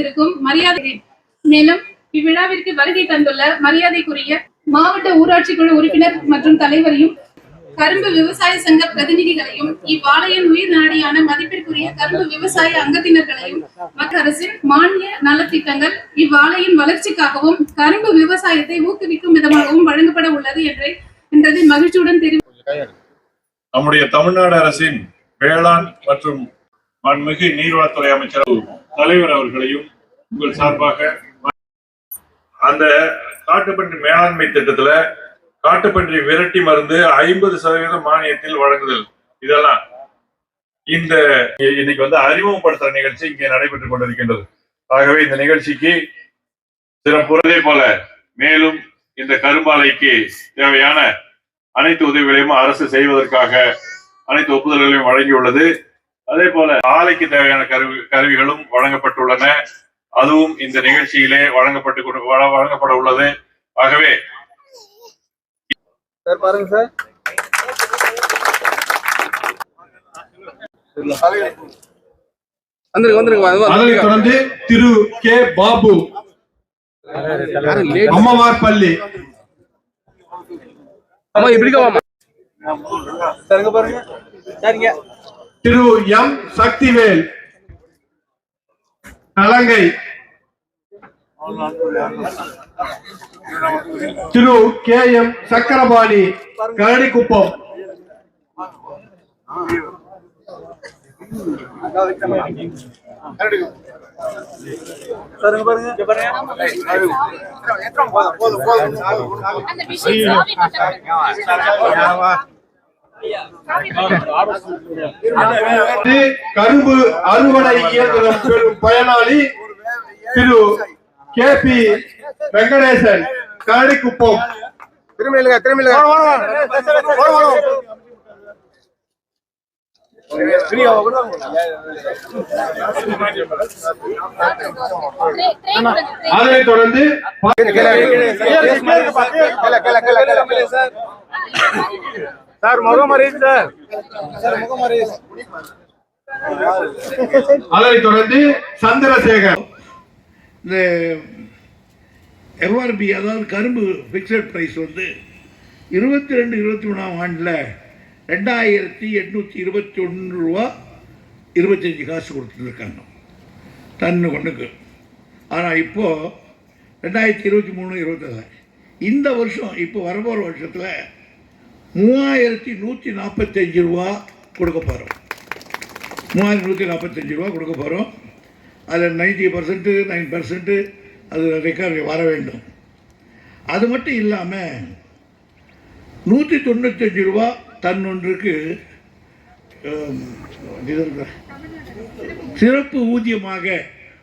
இருக்கும் மரியாதை மேலும் இவ்விழாவிற்கு வருகை தந்துள்ள மரியாதைக்குரிய மாவட்ட ஊராட்சி குழு உறுப்பினர் மற்றும் தலைவரையும் கரும்பு விவசாய சங்க பிரதிநிதிகளையும் இவ்வாலயம் உயிர் நாடியான மதிப்பிற்குரிய கரும்பு விவசாய அங்கத்தினர்களையும் மத்திய அரசின் மானிய நலத்திட்டங்கள் இவ்வாலையின் வளர்ச்சிக்காகவும் கரும்பு விவசாயத்தை ஊக்குவிக்கும் விதமாகவும் வழங்கப்பட உள்ளது என்று என்றதை மகிழ்ச்சியுடன் தெரிவி நம்முடைய தமிழ்நாடு அரசின் வேளாண் மற்றும் மண்மிகு நீர்வளத்துறை அமைச்சர் தலைவர் அவர்களையும் உங்கள் சார்பாக அந்த காட்டுப்பன்றி மேலாண்மை திட்டத்துல காட்டுப்பன்றி விரட்டி மருந்து ஐம்பது சதவீதம் மானியத்தில் வழங்குதல். இதெல்லாம் இந்த இன்னைக்கு வந்து அறிமுகப்படுத்துற நிகழ்ச்சி இங்கே நடைபெற்றுக் கொண்டிருக்கின்றது. ஆகவே இந்த நிகழ்ச்சிக்கு சிறப்புறதே போல மேலும் இந்த கரும்பாலைக்கு தேவையான அனைத்து உதவிகளையும் அரசு செய்வதற்காக அனைத்து ஒப்புதல்களையும் வழங்கியுள்ளது. அதே போல ஆலைக்கு தேவையான கருவி கருவிகளும் வழங்கப்பட்டுள்ளன. அதுவும் இந்த நிகழ்ச்சியிலே வழங்கப்பட்டு வழங்கப்பட உள்ளது. ஆகவே சார் பாருங்க சார். அதனைத் தொடர்ந்து திரு கே. பாபு அம்மவார் பள்ளி. அம்மா சரிங்க பாருங்க. சரிங்க. திரு எம் சக்திவேல். நலங்கை. திரு கே எம் சக்கரபாணி கரடிக்குப்பம். சரிங்க பாருங்க. கரும்பு அறுவடை இயந்திரம் பெறும் பயனாளி திரு கே பி வெங்கடேசன் கரடிக்குப்பம் திரும்ப இல்லைங்க திரும்ப இல்லைங்க அதனைத் தொடர்ந்து சார் முகமரி சார். அதனைத் தொடர்ந்து சந்திரசேகர். இந்த எம்ஆர்பி அதாவது கரும்பு ஃபிக்ஸட் ப்ரைஸ் வந்து இருபத்தி ரெண்டு இருபத்தி மூணாம் ஆண்டில் ரெண்டாயிரத்தி எட்நூற்றி இருபத்தி ஒன்று ரூபா இருபத்தஞ்சி காசு கொடுத்துருக்காங்க. டன்னு கொண்டுக்கு ஆனால் இப்போது ரெண்டாயிரத்தி இருபத்தி மூணு இருபத்தேழு இந்த வருஷம் இப்போ வரப்போகிற வருஷத்தில் மூவாயிரத்தி நூற்றி நாற்பத்தஞ்சு ரூபா கொடுக்க போகிறோம் மூவாயிரத்தி நூற்றி நாற்பத்தஞ்சு ரூபா கொடுக்க போகிறோம் அதில் நைன்டி பர்சன்ட்டு நைன் பர்சன்ட்டு அது ரெக்கவரி வர வேண்டும். அது மட்டும் இல்லாமல் நூற்றி தொண்ணூத்தஞ்சு ரூபா தன்னொன்றுக்கு சிறப்பு ஊதியமாக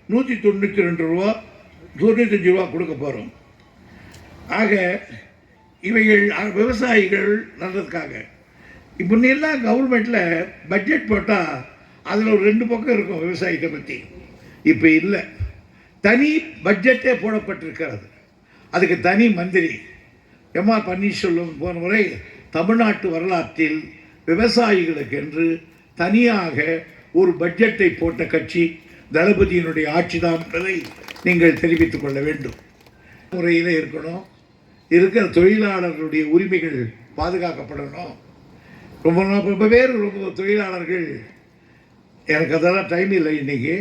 நூற்றி தொண்ணூற்றி ரெண்டு ரூபா தொண்ணூத்தஞ்சு ரூபா கொடுக்க போகிறோம் ஆக இவைகள் விவசாயிகள் நல்லதுக்காக இப்போ எல்லாம் கவர்மெண்ட்டில் பட்ஜெட் போட்டால் அதில் ஒரு ரெண்டு பக்கம் இருக்கும் விவசாயத்தை பற்றி இப்போ இல்லை. தனி பட்ஜெட்டே போடப்பட்டிருக்கிறது. அதுக்கு தனி மந்திரி எம் ஆர் பன்னீர்செல்வம் போன முறை தமிழ்நாட்டு வரலாற்றில் விவசாயிகளுக்கென்று தனியாக ஒரு பட்ஜெட்டை போட்ட கட்சி தளபதியினுடைய ஆட்சிதான் என்பதை நீங்கள் தெரிவித்துக் கொள்ள வேண்டும். முறையில் இருக்கணும். இருக்கிற தொழிலாளர்களுடைய உரிமைகள் பாதுகாக்கப்படணும். ரொம்ப நாள் ரொம்ப பேர் ரொம்ப தொழிலாளர்கள். எனக்கு அதெல்லாம் டைம் இல்லை இன்னைக்கு.